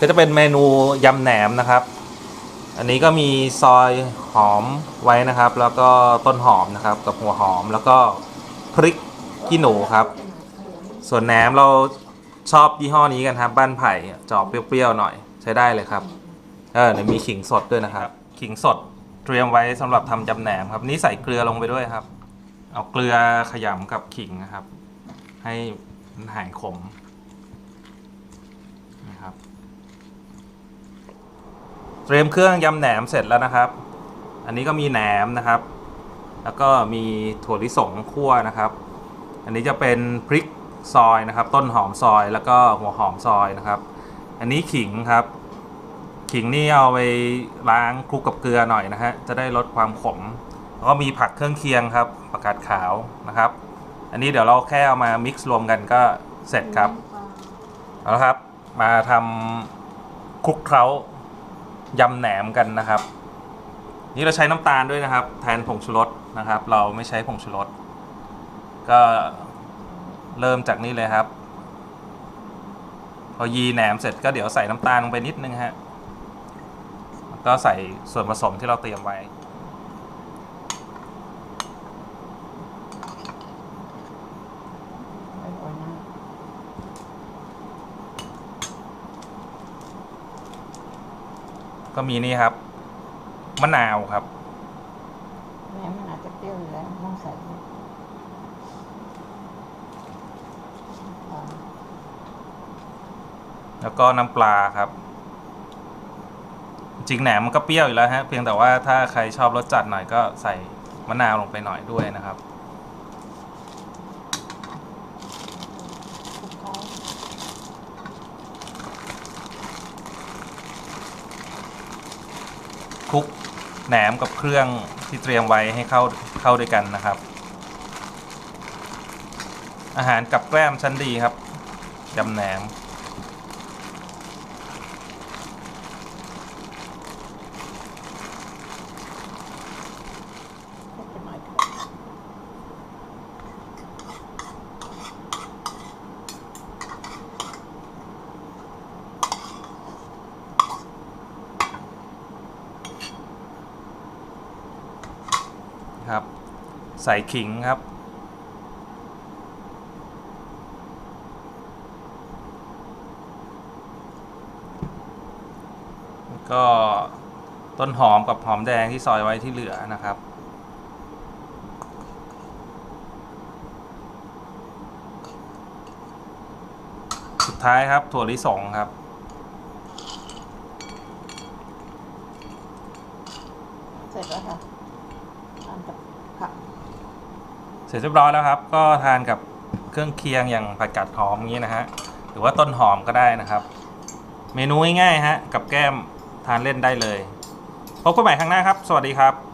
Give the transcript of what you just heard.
ก็จะเป็นเมนูยำแหนมนะครับ อันนี้ก็มีซอยหอมไว้นะครับ แล้วก็ต้นหอมนะครับ กับหัวหอมแล้วก็พริกขี้หนูครับ ส่วนแหนมเราชอบยี่ห้อนี้กันครับ บ้านไผ่จออกเปรี้ยวๆหน่อยใช้ได้เลยครับ เออเดี๋ยวมีขิงสดด้วยนะครับ ขิงสดเตรียมไว้สำหรับทำจำแหนมครับ นี่ใส่เกลือลงไปด้วยครับ เอาเกลือขยำกับขิงนะครับ ให้มันหายขมนะครับ เตรียมเครื่องยำแหนมเสร็จแล้วนะครับ อันนี้ก็มีแหนมนะครับ แล้วก็มีถั่วลิสงคั่วนะครับ อันนี้จะเป็นพริกซอยนะครับ ต้นหอมซอยแล้วก็หัวหอมซอยนะครับ อันนี้ขิงครับ ขิงนี่เอาไปล้างคลุกกับเกลือหน่อยนะฮะจะได้ลดความขมแล้วก็มีผักเครื่องเคียงครับผักกาดขาวนะครับ อันนี้เดี๋ยวเราแค่เอามามิกซ์รวมกันก็เสร็จครับเอาละครับ มาทำคลุกเคล้า ยำแหนมกันนะครับ นี่เราใช้น้ำตาลด้วยนะครับ แทนผงชูรสนะครับ เราไม่ใช้ผงชูรสก็เริ่มจากนี้เลยครับ พอยีแหนมเสร็จก็เดี๋ยวใส่น้ำตาลลงไปนิดนึงฮะก็ใส่ส่วนผสมที่เราเตรียมไว้ ไม่โอยนะ ก็มีนี่ครับ มะนาวครับแม่มันอาจจะเปรี้ยวอยู่แล้วต้องใส่ด้วยอ่าแล้วก็น้ำปลาครับ จริงแหนมมันก็เปรี้ยวอยู่แล้วฮะ เพียงแต่ว่าถ้าใครชอบรสจัดหน่อยก็ใส่มะนาวลงไปหน่อยด้วยนะครับ คลุกแหนมกับเครื่องที่เตรียมไว้ให้เข้าเข้าด้วยกันนะครับ อาหารกับแกล้มชั้นดีครับยำแหนม คลุกไปหน่อยก็ ครับ ใส่ขิงครับ ก็ต้นหอมกับหอมแดงที่ซอยไว้ที่เหลือนะครับสุดท้ายครับถั่วลิสงครับ เสร็จแล้วค่ะานกับผักเสร็จเรียบร้อยแล้วครับ ก็ทานกับเครื่องเคียงอย่างผัดกาดหอมอย่างนี้นะฮะหรือว่าต้นหอมก็ได้นะครับ เมนูง่ายๆฮะกับแก้มทานเล่นได้เลยพบกันใหม่ครั้งหน้าครับ สวัสดีครับ